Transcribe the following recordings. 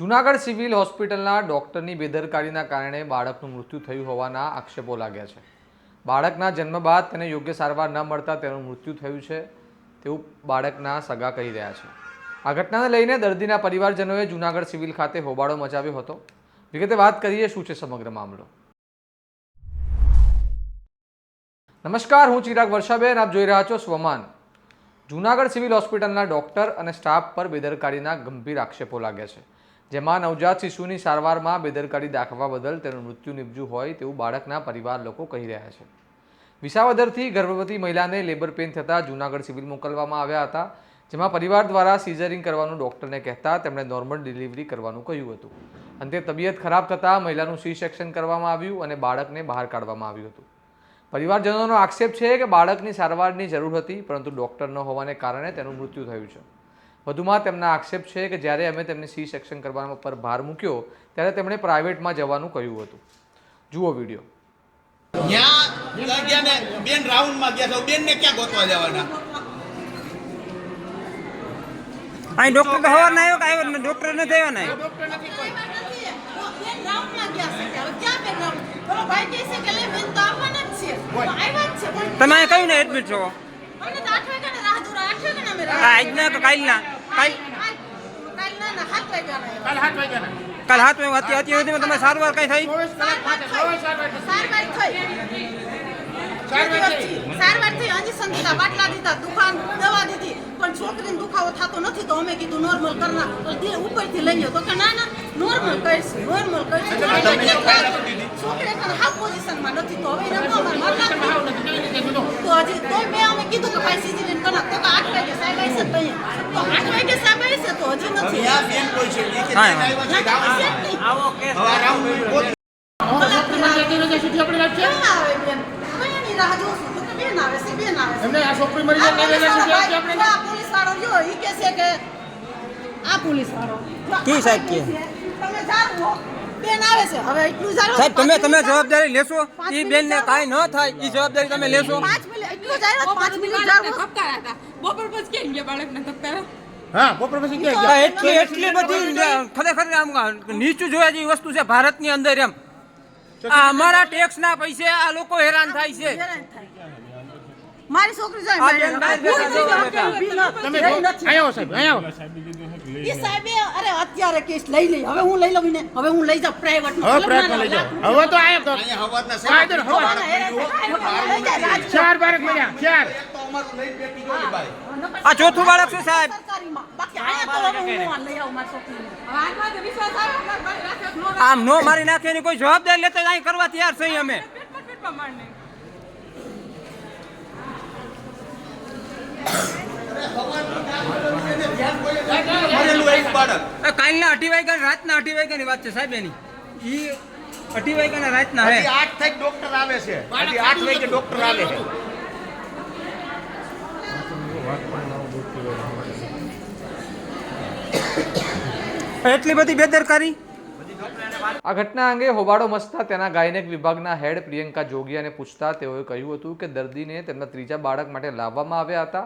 Junagadh civil હોસ્પિટલના ડોક્ટરની બેદરકારીના કારણે બાળકનું મૃત્યુ થયું હોવાના આક્ષેપો લાગ્યા છે. બાળકના જન્મ બાદ તેને યોગ્ય સારવાર ન મળતા તેનું મૃત્યુ થયું છે તેવું બાળકના સગા કહી રહ્યા છે. આ ઘટનાને લઈને દર્દીના પરિવારજનોએ જુનાગઢ સિવિલ ખાતે હોબાળો મચાવ્યો હતો. વિગતે વાત કરીએ શું છે સમગ્ર મામલો. નમસ્કાર, હું ચિરાગ વર્ષાબેન. આપ જોઈ રહ્યા છો સ્વમાન. જૂનાગઢ સિવિલ હોસ્પિટલના ડોક્ટર અને સ્ટાફ પર બેદરકારીના ગંભીર આક્ષેપો લાગ્યા છે. જેમાં નવજાત શિશુની સારવારમાં બેદરકારી દાખવવા બદલ તેનું મૃત્યુ નિપજ્યું હોય તેવું બાળકના પરિવાર લોકો કહી રહ્યા છે. વિસાવદરથી ગર્ભવતી મહિલાને લેબર પેઇન થતાં જૂનાગઢ સિવિલ મોકલવામાં આવ્યા હતા, જેમાં પરિવાર દ્વારા સિઝરિંગ કરવાનું ડૉક્ટરને કહેતા તેમણે નોર્મલ ડિલિવરી કરવાનું કહ્યું હતું. અંતે તબિયત ખરાબ થતાં મહિલાનું સી સેક્શન કરવામાં આવ્યું અને બાળકને બહાર કાઢવામાં આવ્યું હતું. પરિવારજનોનો આક્ષેપ છે કે બાળકની સારવારની જરૂર હતી, પરંતુ ડૉક્ટર ન હોવાને કારણે તેનું મૃત્યુ થયું છે. વધુમાં તેમના આક્ષેપ છે કે જ્યારે અમે તેમને સી સેક્શન કરવા પર ભાર મૂક્યો ત્યારે તેમણે પ્રાઇવેટમાં જવાનું કહ્યું હતું. જુઓ વીડિયો. બેન રાઉન્ડમાં ગયા તો બેન ક્યાં ગોતવા જવાના? અહીં ડોક્ટર તો હવાર ના આવ્યો કે આવ્યો? ને ડોક્ટર નથી આવ્યો ને તમે કયું ને એડમિટ છો? આ આજના તો કાલના. કાલ? કાલ હાથ વાગ્યા અત્યારે અત્યાર સુધીમાં તમે સારવાર કઈ થઈ? સારવાર થઈ. ઇન્જેક્શન દીધા બાટલા દીધા દુકાન દવા દીધી. પણ છોકરીને દુખાવો થતો નથી તો અમે કીધું નોર્મલ કરના. તો ઉપરથી લઈ ગયો તો કે ના ના નોર્મલ કરીશું નોર્મલ કરીશું. છોકરી પણ હાફ પોઝિશનમાં નથી તો હવે એને અમારે તો હજી તોય મેં અમે કીધું કે ભાઈ સિઝેરિયન કરના. તો સાહેબ તો તો આઠ વાગે સાહેબ આવશે તો હજી નથી. ત્યાં બેન કોઈ છે કે. આવો કેસ હવે પોલીસ વાળો શું ભાઈ, કહેવાય કે આપણે આ પોલીસ વાળો રહ્યો, ઈ કહે છે કે આ પોલીસ વાળો. કી સાહેબ કે? તમે હો. બેન આવે છે. હવે એટલું જાણો સાહેબ તમે તમે જવાબદારી લેશો? એ બેન ને કાઈ ન થાય એ જવાબદારી તમે લેશો. 5 મિનિટ એટલું જાણો 5 મિનિટ જાઓ. બપોર પછી કેમ ગયા બાળકને ધબકારા? હા બપોર પછી ક્યાં ગયા? એટલી એટલી બધી ખરેખર આમ નીચું જોયા જેવી વસ્તુ છે ભારતની અંદર એમ. આ અમારા ટેક્સ ના પૈસે આ લોકો હેરાન થાય છે. મારી છોકરી જાય. તમે આવો સાહેબ આવો. ઈ સાહેબે અરે અત્યારે કેસ લઈ લઈ હવે હું લઈ લઉં ને હવે હું લઈ જાઉં પ્રાઇવેટ હવે પ્રયત્ન લઈ જાઉં હવે તો આયા તો અહીંયા હવારના સાહેબ હવા. ચાર બાળક મળ્યા ચાર. તો અમારું લઈ બેઠી જો ને ભાઈ. આ ચોથું બાળક છે સાહેબ? આમાં નો રાખે. આમ નો મારી નાખે એની કોઈ જવાબદારી લેતા અહીં કરવા તૈયાર છે અમે પેટમાં પેટમાં માર નાખે. મરેલું એક બાળક આ કાલના અઢી વાગ્યા ને રાતના અઢી વાગ્યાની વાત છે સાહેબ એની. ઈ અઢી વાગ્યાના રાતના હે. આઠ થઈ ડોક્ટર આવે છે. આઠ વાગે ડોક્ટર આવે છે. એટલી બધી બેદરકારી? આ ઘટના અંગે હોબાળો મચતા તેના ગાયનેક વિભાગના હેડ પ્રિયંકા જોગિયાને પૂછતા તેઓએ કહ્યું હતું કે દર્દીને તેમના ત્રીજા બાળક માટે લાવવામાં આવ્યા હતા,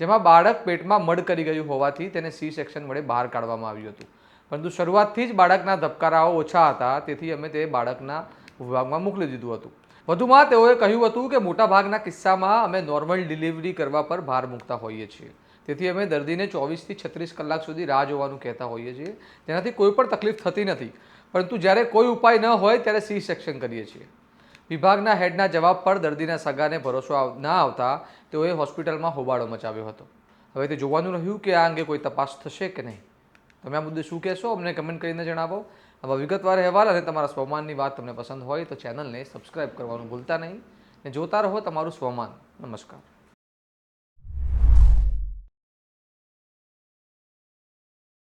જેમાં બાળક પેટમાં મડ કરી ગયું હોવાથી તેને સી સેક્શન વડે બહાર કાઢવામાં આવ્યું હતું. પરંતુ શરૂઆતથી જ બાળકના ધબકારાઓ ઓછા હતા, તેથી અમે તે બાળકના વિભાગમાં મોકલી દીધું હતું. વધુમાં તેઓએ કહ્યું હતું કે મોટાભાગના કિસ્સામાં અમે નોર્મલ ડિલિવરી કરવા પર ભાર મૂકતા હોઈએ છીએ. તેથી અમે દર્દીને ચોવીસથી છત્રીસ કલાક સુધી રાહ જોવાનું કહેતા હોઈએ છીએ. જેનાથી કોઈ પણ તકલીફ થતી નથી. પરંતુ જ્યારે કોઈ ઉપાય ન હોય ત્યારે સી સેક્શન કરીએ છીએ. વિભાગના હેડના જવાબ પર દર્દીના સગાને ભરોસો ના આવતા તેઓએ હોસ્પિટલમાં હોબાળો મચાવ્યો હતો. હવે તે જોવાનું રહ્યું કે આ અંગે કોઈ તપાસ થશે કે નહીં. તમે આ મુદ્દે શું કહેશો અમને કમેન્ટ કરીને જણાવો. આવા વિગતવાર અહેવાલ અને તમારા સ્વમાનની વાત તમને પસંદ હોય તો ચેનલને સબસ્ક્રાઈબ કરવાનું ભૂલતા નહીં. અને જોતા રહો તમારું સ્વમાન. નમસ્કાર.